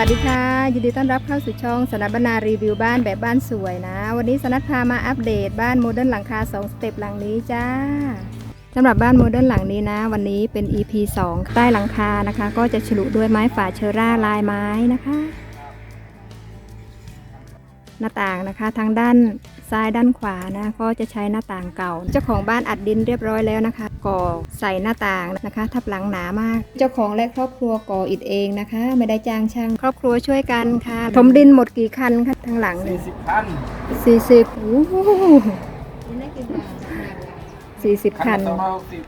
วัสดีค่ะ ยินดีต้อนรับเข้าสู่ช่องสนับบรรณารีวิวบ้านแบบบ้านสวยนะ วันนี้สนัดพามาอัปเดตบ้านโมเดิร์นหลังคา 2 สเต็ปหลังนี้จ้าสำหรับบ้านโมเดิร์นหลังนี้นะ วันนี้เป็น EP 2 ใต้หลังคานะคะ ก็จะฉลุด้วยไม้ฝาเชอร่าลายไม้นะคะ หน้าต่างนะคะทางด้านซ้ายด้านขวานะ ก็จะใช้หน้าต่างเก่า เจ้าของบ้านอัดดินเรียบร้อยแล้วนะคะ ก่อใส่หน้าต่างนะคะ ทับหลังหนามาก เจ้าของและครอบครัวก่ออิฐเองนะคะ ไม่ได้จ้างช่าง ครอบครัวช่วยกันค่ะถมดินหมดกี่คันคะทางหลังสี่สิบคันสี่สิบโอ้โหสี่สิบคัคันนละสองร้อยหกสิบ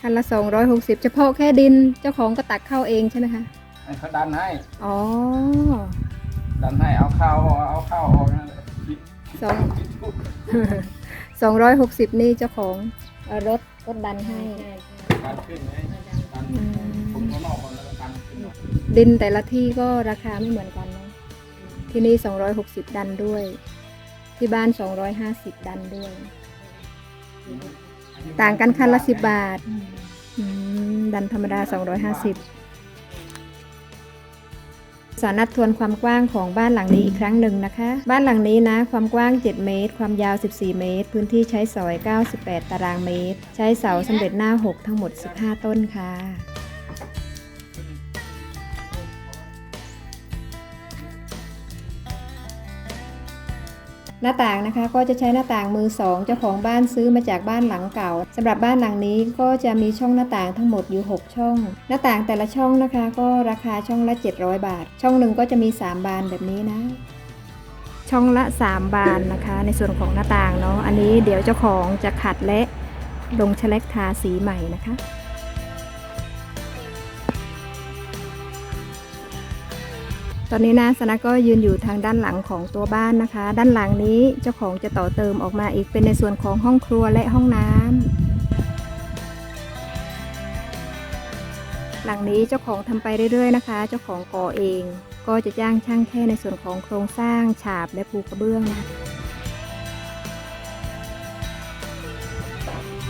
คันละสองร้อยหกสิบเฉพาะแค่ดินเจ้าของก็ตักเข้าเองใช่ไหมคะให้เขาดันให้อ๋อดันให้เอาข้าวออกเอาข้าวออกนั่นแหละปิดสองสองร้อยหกสิบนี่เจ้าของเอ่อ รถรถดันให้ดันขึ้นไงดันอืมผมข้างนอกก่อนแล้วก็ดันขึ้นมาดินแต่ละที่ก็ราคาไม่เหมือนกันเนาะที่นี่ 260 ดันด้วย ที่บ้าน 250 ดันด้วย ต่างกันคันละ 10 บาทอืมดันธรรมดา 250 สอนัดทวนความกว้างของบ้านหลังนี้อีกครั้งหนึ่งนะคะ บ้านหลังนี้นะ ความกว้าง 7 เมตร ความยาว 14 เมตร พื้นที่ใช้สอย 98 ตารางเมตร ใช้เสาสำเร็จหน้า 6 ทั้งหมด 15 ต้นค่ะ หน้าต่างนะคะก็จะใช้หน้าต่างมือสองเจ้าของบ้านซื้อมาจากบ้านหลังเก่าสำหรับบ้านหลังนี้ก็จะมีช่องหน้าต่างทั้งหมดอยู่ 6 ช่อง หน้าต่างแต่ละช่องนะคะ ก็ราคาช่องละ 700 บาท ช่องหนึ่งก็จะมี 3 บานแบบนี้นะ ช่องละ 3 บานนะคะ ในส่วนของหน้าต่างเนาะอันนี้เดี๋ยวเจ้าของจะขัดและลงแฉลกทาสีใหม่นะคะ ตอนนี้นะสนะก็ยืนอยู่ทางด้านหลังของตัวบ้านนะคะ ด้านหลังนี้เจ้าของจะต่อเติมออกมาอีกเป็นในส่วนของห้องครัวและห้องน้ำหลังนี้เจ้าของทำไปเรื่อยๆนะคะ เจ้าของก่อเอง ก็จะจ้างช่างแค่ในส่วนของโครงสร้างฉาบและปูกระเบื้องนะ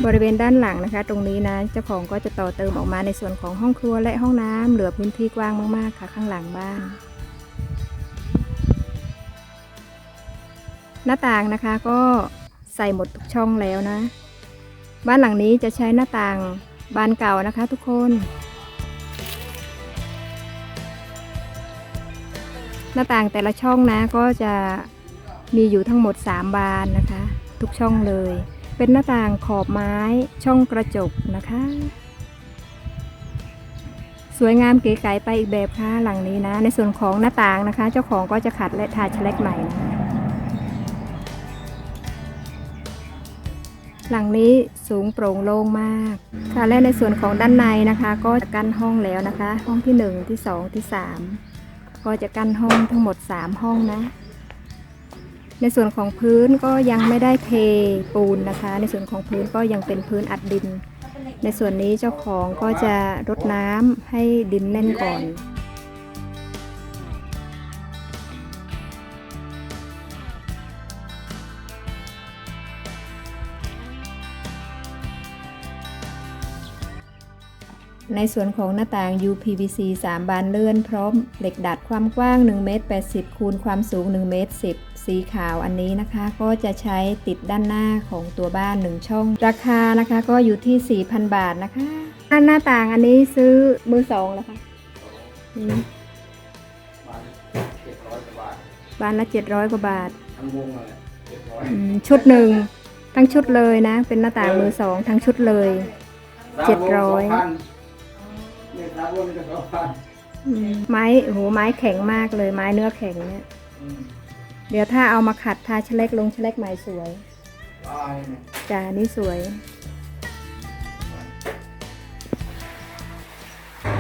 บริเวณด้านหลังนะคะ ตรงนี้นะเจ้าของก็จะต่อเติมออกมาในส่วนของห้องครัวและห้องน้ำเหลือพื้นที่กว้างมากๆค่ะ ข้างหลังบ้าน หน้าต่างนะคะก็ใส่หมดทุกช่องแล้วนะ บ้านหลังนี้จะใช้หน้าต่างบานเก่านะคะทุกคน หน้าต่างแต่ละช่องนะก็จะมีอยู่ทั้งหมด 3 บานนะคะ ทุกช่องเลย เป็นหน้าต่างขอบไม้ช่องกระจกนะคะ สวยงามเก๋ไก๋ไปอีกแบบค่ะหลังนี้นะ ในส่วนของหน้าต่างนะคะ เจ้าของก็จะขัดและทาแฉลกใหม่นะ หลังนี้สูงโปร่งโล่งมากค่ะและในส่วนของด้านในนะคะ ก็จะกั้นห้องแล้วนะคะ ห้องที่ 1 ที่ 2 ที่ 3 ก็จะกั้นห้องทั้งหมด 3 ห้องนะ ในส่วนของพื้นก็ยังไม่ได้เทปูนนะคะ ในส่วนของพื้นก็ยังเป็นพื้นอัดดิน ในส่วนนี้เจ้าของก็จะรดน้ำให้ดินแน่นก่อน ในส่วนของหน้าต่าง UPVC 3 บานเลื่อน พร้อมเหล็กดัดความกว้าง1เมตร80 คูณความสูง1เมตร10 สีขาวอันนี้นะคะ ก็จะใช้ติดด้านหน้าของตัวบ้าน 1 ช่อง ราคานะคะก็อยู่ที่ 4,000 บาทนะคะด้านหน้าต่างอันนี้ซื้อมือสองแล้วคะบ้านละ 700 กว่าบาททั้งวงเลยชุดหนึ่งทั้งชุดเลยนะ เป็นหน้าต่างมือสองทั้งชุดเลย 700 ไม้โอ้โหไม้แข็งมากเลยไม้เนื้อแข็งเนี่ยอืมเดี๋ยวถ้าเอามาขัดทาเชลกลงเชลกใหม่สวยตายเนี่ยจ้านี่สวย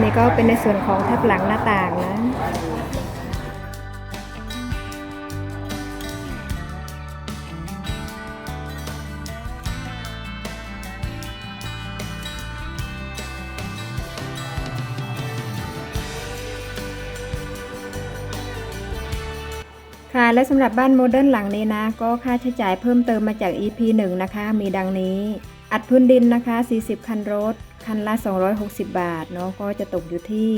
นี่ก็เป็นในส่วนของทับหลังหน้าต่างนะ ค่ะ และสำหรับบ้านโมเดิร์นหลังนี้นะ ก็ค่าใช้จ่ายเพิ่มเติมมาจาก EP 1 นะคะ มีดังนี้ อัดพื้นดินนะคะ 40 คันรถ คันละ 260 บาทเนาะก็จะตกอยู่ที่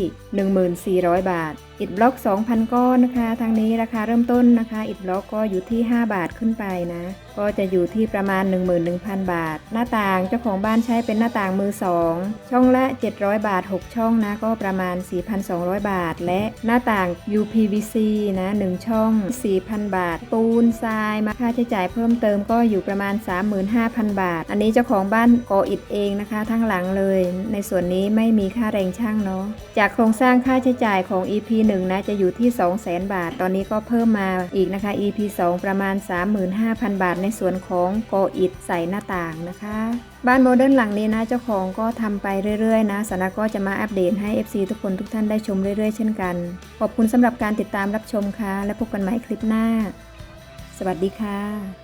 1400 บาท อิฐบล็อก 2,000 ก้อนนะคะ ทางนี้ราคาเริ่มต้นนะคะ อิฐบล็อกก็อยู่ที่ 5 บาทขึ้นไปนะ ก็จะอยู่ที่ประมาณ 11,000 บาท หน้าต่างเจ้าของบ้านใช้เป็นหน้าต่างมือ 2 ช่องละ 700 บาท 6 ช่องนะ ก็ประมาณ 4,200 บาท และหน้าต่าง UPVC นะ 1 ช่อง 4,000 บาท ปูนทรายมาค่าใช้จ่ายเพิ่มเติมก็อยู่ประมาณ 35,000 บาท อันนี้เจ้าของบ้านก่ออิฐเองนะคะ ทั้งหลังเลยในส่วนนี้ไม่มีค่าแรงช่างเนาะ จากโครงสร้างค่าใช้จ่ายของ EP 1 นะจะอยู่ที่ 200,000 บาท ตอนนี้ก็เพิ่มมาอีกนะคะ EP 2 ประมาณ 35,000 บาท ในส่วนของก่ออิฐใส่หน้าต่างนะคะบ้านโมเดิร์นหลังนี้นะเจ้าของก็ทำไปเรื่อยๆนะสาระก็จะมาอัปเดตให้ FC ทุกคนทุกท่านได้ชมเรื่อยๆ เช่นกัน ขอบคุณสำหรับการติดตามรับชมค่ะ และพบกันใหม่คลิปหน้า สวัสดีค่ะ